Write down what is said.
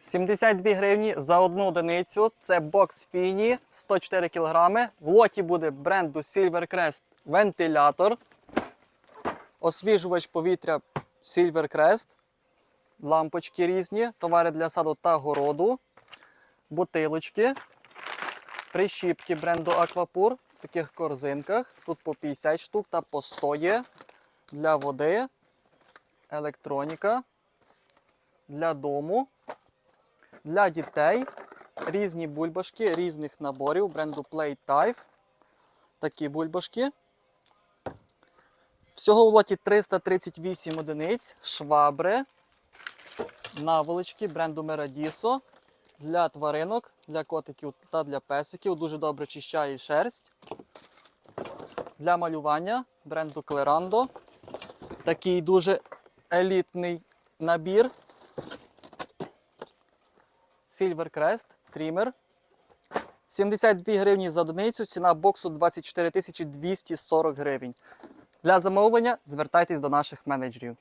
72 гривні за одну одиницю. Це бокс фіні 104 кг. В лоті буде бренду Silvercrest вентилятор, освіжувач повітря Silvercrest, лампочки різні, товари для саду та городу, бутилочки, прищіпки бренду Aquapur в таких корзинках. Тут по 50 штук та по 100 є. Для води, електроніка, для дому, для дітей, різні бульбашки різних наборів бренду Playtype. Такі бульбашки. Всього в лоті 338 одиниць, швабри, наволочки бренду Meradiso для тваринок, для котиків та для песиків. Дуже добре чищає шерсть. Для малювання бренду Clerando. Такий дуже елітний набір. Silvercrest, трімер. 72 гривні за одиницю, ціна боксу 24 240 гривень. Для замовлення звертайтесь до наших менеджерів.